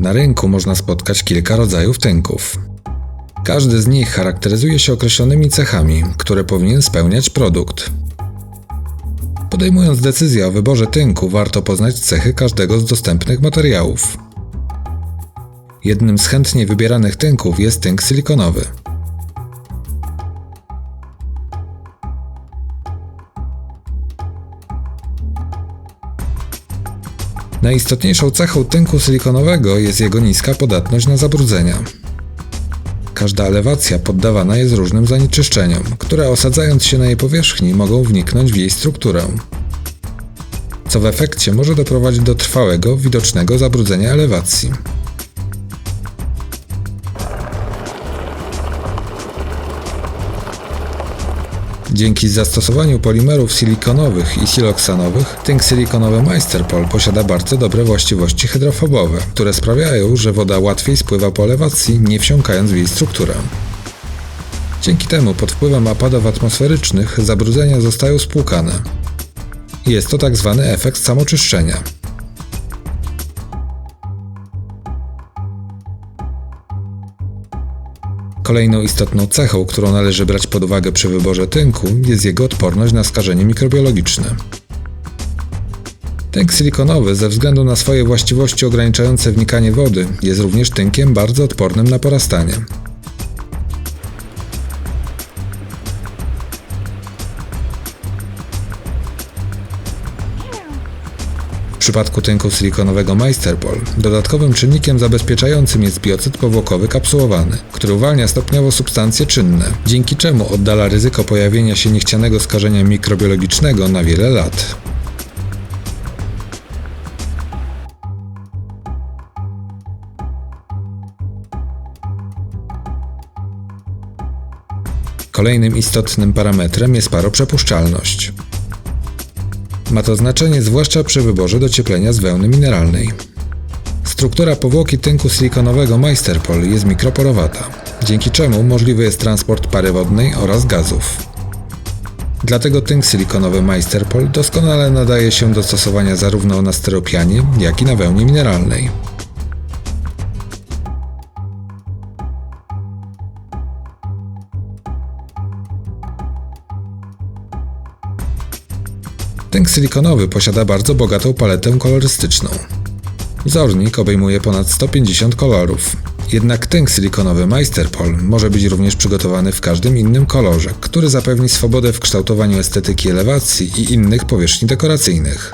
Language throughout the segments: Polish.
Na rynku można spotkać kilka rodzajów tynków. Każdy z nich charakteryzuje się określonymi cechami, które powinien spełniać produkt. Podejmując decyzję o wyborze tynku, warto poznać cechy każdego z dostępnych materiałów. Jednym z chętnie wybieranych tynków jest tynk silikonowy. Najistotniejszą cechą tynku silikonowego jest jego niska podatność na zabrudzenia. Każda elewacja poddawana jest różnym zanieczyszczeniom, które osadzając się na jej powierzchni mogą wniknąć w jej strukturę. Co w efekcie może doprowadzić do trwałego, widocznego zabrudzenia elewacji. Dzięki zastosowaniu polimerów silikonowych i siloksanowych, tynk silikonowy Meisterpol posiada bardzo dobre właściwości hydrofobowe, które sprawiają, że woda łatwiej spływa po elewacji, nie wsiąkając w jej strukturę. Dzięki temu pod wpływem opadów atmosferycznych zabrudzenia zostają spłukane. Jest to tak zwany efekt samoczyszczenia. Kolejną istotną cechą, którą należy brać pod uwagę przy wyborze tynku, jest jego odporność na skażenie mikrobiologiczne. Tynk silikonowy, ze względu na swoje właściwości ograniczające wnikanie wody, jest również tynkiem bardzo odpornym na porastanie. Przypadku tynku silikonowego Meisterpol dodatkowym czynnikiem zabezpieczającym jest biocyd powłokowy kapsułowany, który uwalnia stopniowo substancje czynne, dzięki czemu oddala ryzyko pojawienia się niechcianego skażenia mikrobiologicznego na wiele lat. Kolejnym istotnym parametrem jest paroprzepuszczalność. Ma to znaczenie zwłaszcza przy wyborze docieplenia z wełny mineralnej. Struktura powłoki tynku silikonowego Meisterpol jest mikroporowata, dzięki czemu możliwy jest transport pary wodnej oraz gazów. Dlatego tynk silikonowy Meisterpol doskonale nadaje się do stosowania zarówno na styropianie, jak i na wełnie mineralnej. Tynk silikonowy posiada bardzo bogatą paletę kolorystyczną. Wzornik obejmuje ponad 150 kolorów. Jednak tynk silikonowy Meisterpol może być również przygotowany w każdym innym kolorze, który zapewni swobodę w kształtowaniu estetyki elewacji i innych powierzchni dekoracyjnych.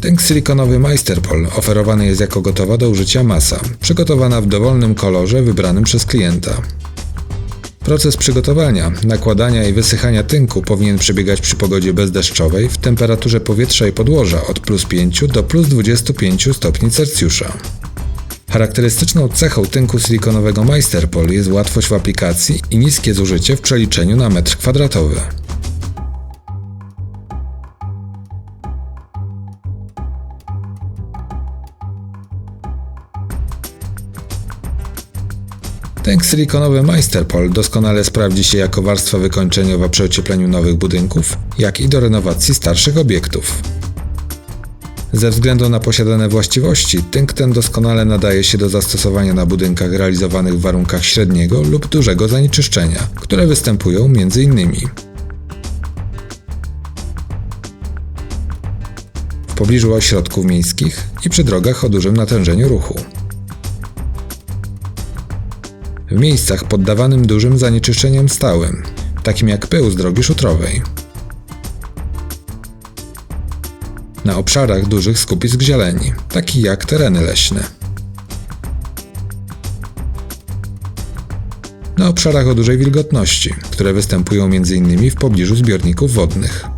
Tynk silikonowy Meisterpol oferowany jest jako gotowa do użycia masa, przygotowana w dowolnym kolorze wybranym przez klienta. Proces przygotowania, nakładania i wysychania tynku powinien przebiegać przy pogodzie bezdeszczowej w temperaturze powietrza i podłoża od plus 5 do plus 25 stopni Celsjusza. Charakterystyczną cechą tynku silikonowego Meisterpol jest łatwość w aplikacji i niskie zużycie w przeliczeniu na metr kwadratowy. Tynk silikonowy Meisterpol doskonale sprawdzi się jako warstwa wykończeniowa przy ociepleniu nowych budynków, jak i do renowacji starszych obiektów. Ze względu na posiadane właściwości, tynk ten doskonale nadaje się do zastosowania na budynkach realizowanych w warunkach średniego lub dużego zanieczyszczenia, które występują m.in. w pobliżu ośrodków miejskich i przy drogach o dużym natężeniu ruchu w miejscach poddawanym dużym zanieczyszczeniom stałym, takim jak pył z drogi szutrowej. Na obszarach dużych skupisk zieleni, takich jak tereny leśne. Na obszarach o dużej wilgotności, które występują m.in. w pobliżu zbiorników wodnych.